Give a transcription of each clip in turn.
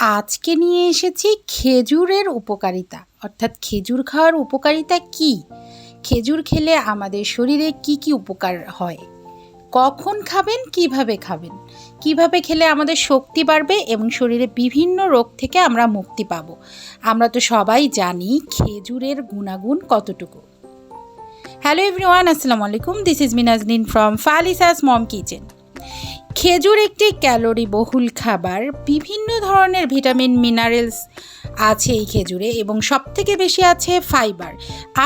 আজকে নিয়ে এসেছি খেজুরের উপকারিতা। অর্থাৎ খেজুর খাওয়ার উপকারিতা কি? খেজুর খেলে আমাদের শরীরে কি কি উপকার হয়? কখন খাবেন? কীভাবে খাবেন? কীভাবে খেলে আমাদের শক্তি বাড়বে এবং শরীরে বিভিন্ন রোগ থেকে আমরা মুক্তি পাবো? আমরা তো সবাই জানি খেজুরের গুণাগুণ কতটুকু। হ্যালো এভরিওয়ান আসসালামু আলাইকুম। This is Minajnin from Falisas mom kitchen খেজুর একটি ক্যালোরি বহুল খাবার, বিভিন্ন ধরনের ভিটামিন, মিনারেলস আছে এই খেজুরে এবং সব থেকে বেশি আছে ফাইবার,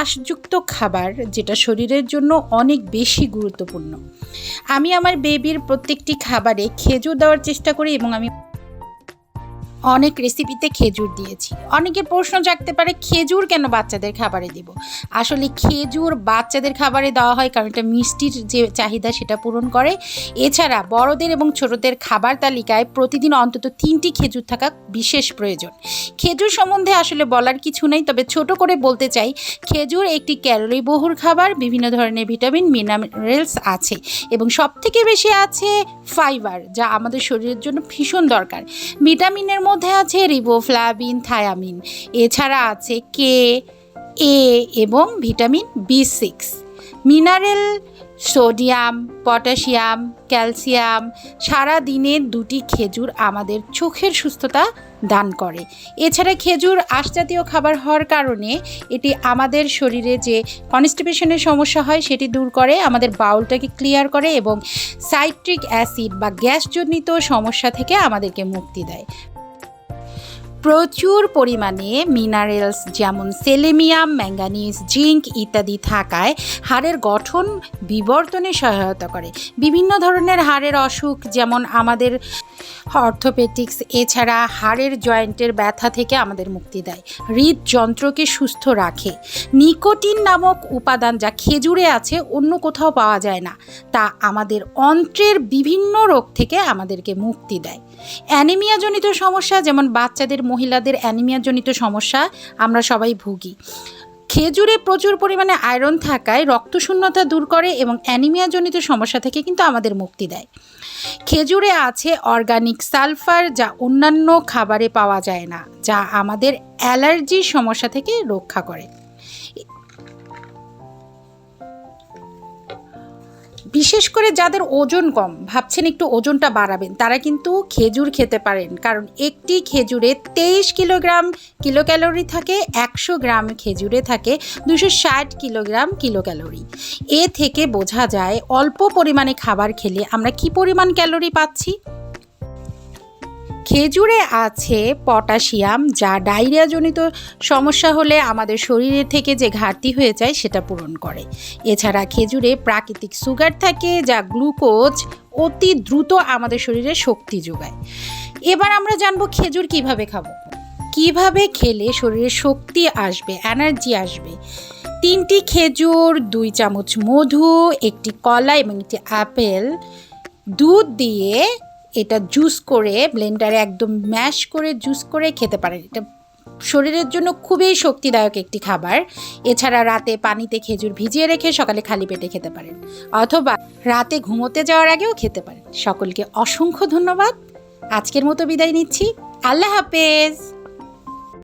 আঁশযুক্ত খাবার যেটা শরীরের জন্য অনেক বেশি গুরুত্বপূর্ণ। আমি আমার বেবির প্রত্যেকটি খাবারে খেজুর দেওয়ার চেষ্টা করি এবং আমি অনেক রেসিপিতে খেজুর দিয়েছি। অনেকে প্রশ্ন জাগতে পারে, খেজুর কেন বাচ্চাদের খাবারে দেব? আসলে খেজুর বাচ্চাদের খাবারে দেওয়া হয় কারণ এটা মিষ্টির যে চাহিদা সেটা পূরণ করে। এছাড়া বড়দের এবং ছোটদের খাবার তালিকায় প্রতিদিন অন্তত তিনটি খেজুর থাকা বিশেষ প্রয়োজন। খেজুর সম্বন্ধে আসলে বলার কিছু নেই, তবে ছোট করে বলতে চাই, খেজুর একটি ক্যালোরি বহুর খাবার, বিভিন্ন ধরনের ভিটামিন, মিনারেলস আছে এবং সবথেকে বেশি আছে ফাইবার, যা আমাদের শরীরের জন্য ভীষণ দরকার। ভিটামিনের মধ্যে আছে রিবোফ্লাভিন থায়ামিন এছাড়া আছে কে এ এবং vitamin B six mineral sodium potassium calcium সারা দিনে দুটি খেজুর আমাদের চোখের সুস্থতা দান করে। এছাড়া খেজুর আঁশজাতীয় খাবার হওয়ার কারণে এটি আমাদের শরীরে যে কনস্টিপেশনের সমস্যা হয়, সেটি দূর করে, আমাদের বাউলটাকে ক্লিয়ার করে এবং সাইট্রিক অ্যাসিড বা গ্যাসজনিত সমস্যা থেকে আমাদেরকে মুক্তি দেয়। প্রচুর পরিমাণে মিনারেলস যেমন সেলেমিয়াম ম্যাঙ্গানিজ জিঙ্ক ইত্যাদি থাকায় হাড়ের গঠন বিবর্তনে সহায়তা করে। বিভিন্ন ধরনের হাড়ের অসুখ যেমন আমাদের অর্থোপেটিক্স এছাড়া হাড়ের জয়েন্টের ব্যথা থেকে আমাদের মুক্তি দেয়। হৃদযন্ত্রকে সুস্থ রাখে। নিকোটিন নামক উপাদান যা খেজুরে আছে, অন্য কোথাও পাওয়া যায় না। তা আমাদের অন্ত্রের বিভিন্ন রোগ থেকে আমাদেরকে মুক্তি দেয়। অ্যানিমিয়াজনিত সমস্যা যেমন বাচ্চাদের মহিলাদের অ্যানিমিয়াজনিত সমস্যা, আমরা সবাই ভুগি। খেজুরে প্রচুর পরিমাণে আয়রন থাকায় রক্তশূন্যতা দূর করে এবং অ্যানিমিয়াজনিত সমস্যা থেকে কিন্তু আমাদের মুক্তি দেয়। খেজুরে আছে অর্গানিক সালফার যা অন্যান্য খাবারে পাওয়া যায় না, যা আমাদের অ্যালার্জির সমস্যা থেকে রক্ষা করে। বিশেষ করে যাদের ওজন কম, ভাবছেন একটু ওজনটা বাড়াবেন, তারা কিন্তু খেজুর খেতে পারেন। কারণ একটি খেজুরে তেইশ কিলোগ্রাম কিলো ক্যালোরি থাকে, একশো গ্রাম খেজুরে থাকে, দুশো ষাট কিলোগ্রাম কিলো ক্যালোরি এ থেকে বোঝা যায় অল্প পরিমাণে খাবার খেলে আমরা কি পরিমাণ ক্যালোরি পাচ্ছি? খেজুরে আছে পটাশিয়াম, যা ডায়রিয়াজনিত সমস্যা হলে আমাদের শরীরে থেকে যে ঘাটতি হয়ে যায় সেটা পূরণ করে। এছাড়া খেজুরে প্রাকৃতিক সুগার থাকে, যা গ্লুকোজ অতি দ্রুত আমাদের শরীরে শক্তি যোগায়। এবার আমরা জানব খেজুর কীভাবে খাব। কীভাবে খেলে শরীরে শক্তি আসবে, এনার্জি আসবে? তিনটি খেজুর, দুই চামচ মধু, একটি কলা এবং একটি আপেল দুধ দিয়ে এটা জুস করে ব্লেন্ডারে একদম ম্যাশ করে জুস করে খেতে পারেন। এটা শরীরের জন্য খুবই শক্তিদায়ক একটি খাবার। এছাড়া রাতে পানিতে খেজুর ভিজিয়ে রেখে সকালে খালি পেটে খেতে পারেন। অথবা রাতে ঘুমোতে যাওয়ার আগেও খেতে পারেন। সকলকে অসংখ্য ধন্যবাদ। আজকের মতো বিদায় নিচ্ছি। আল্লাহ হাফেজ।